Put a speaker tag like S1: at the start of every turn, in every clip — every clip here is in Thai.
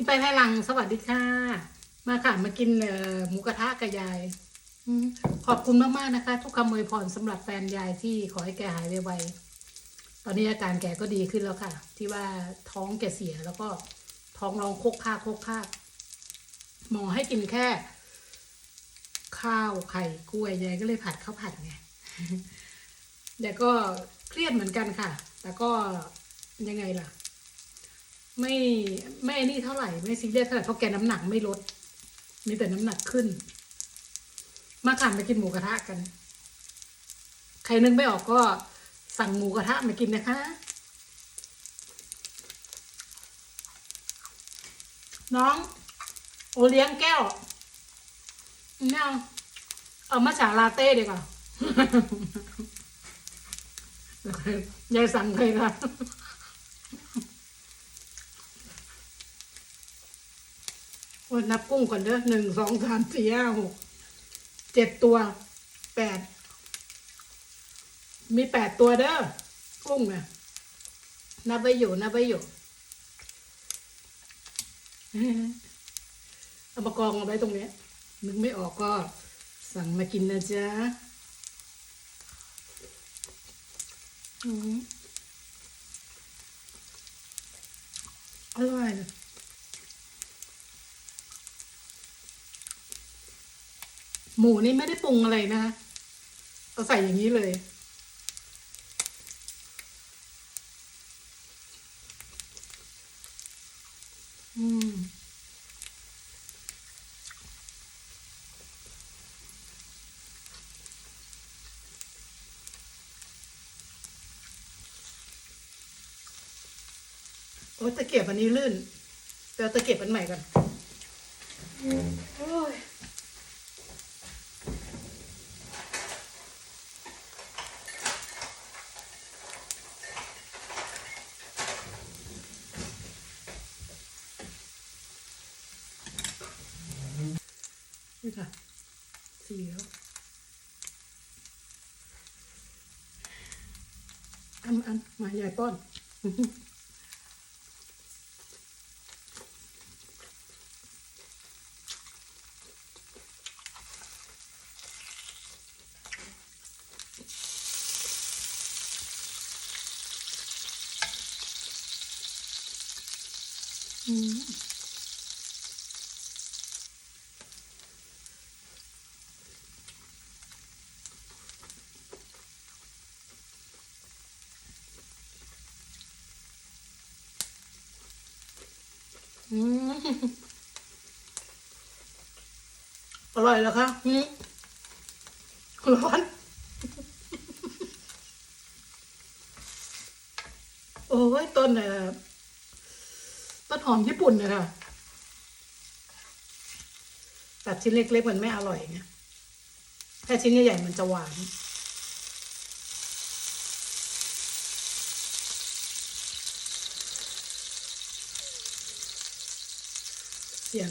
S1: พี่ไปไพลังสวัสดีค่ะ มาค่ะ มากินเอ่อหมูกระทะกับยายอืมขอบคุณมากๆนะคะ ทุกคำอวยพรสำหรับแฟนยายที่ขอให้แกหายไวๆตอนนี้อาการแกก็ดีขึ้นแล้วค่ะ ที่ว่าท้องแกเสียแล้วก็ท้องร้องโคกคากโคกคากหมอให้กินแค่ ข้าวไข่กล้วยยายก็เลยผัดข้าวผัดไงยายก็เครียดเหมือนกันค่ะ แต่ก็ยังไงล่ะ ไม่ไม่นี่เท่าไหร่ไม่ซีเรียสเท่าไหร่เพราะแกน้ำหนักไม่ลด มีแต่น้ำหนักขึ้น มาค่ะมากินหมูกระทะกัน ใครนึกไม่ออกก็สั่งหมูกระทะมากินนะคะ น้อง โอเลี้ยงแก้วไม่เอาเอามาฉาลาเต้ดีกว่ายายสั่งเลยค่ะ วันนับกุ้งก่อนเด้อหนึ่งสองสามสี่ห้าหกเจ็ดตัวแปดมีแปดตัวเด้อกุ้งเนี่ยนับไว้อยู่นับไว้อยู่เอามากองเอาไว้ตรงนี้นึกไม่ออกก็สั่งมากินนะจ๊ะอืมอร่อยเลย หมูนี่ไม่ได้ปรุงอะไรนะคะเอาใส่อย่างนี้เลย อืมโอ้ตะเกียบอันนี้ลื่นเดี๋ยวตะเกียบอันใหม่ก่อนโอ้ย นี่ค่ะสีแล้วอันอันมายายป้อนอืม อร่อยแล้วค่ะอืมร้อน โอ้ยต้นเอ่ต้นหอมญี่ปุ่นเนี่ยค่ะตัดชิ้นเล็กๆมันไม่อร่อยไงถ้าชิ้นใหญ่ๆมันจะหวาน เสียง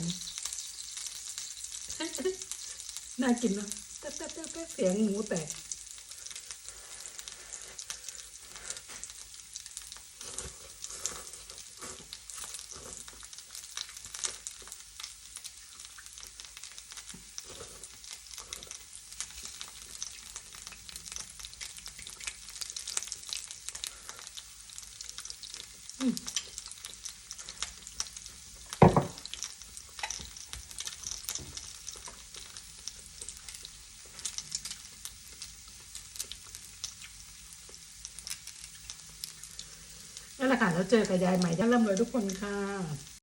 S1: น่ากินเนะแป๊บแป๊บแป๊บแป๊บเสียงหมูแตก นั่นแหละค่ะแล้วเจอกับยายใหม่ย่าร่ำรวยทุกคนค่ะ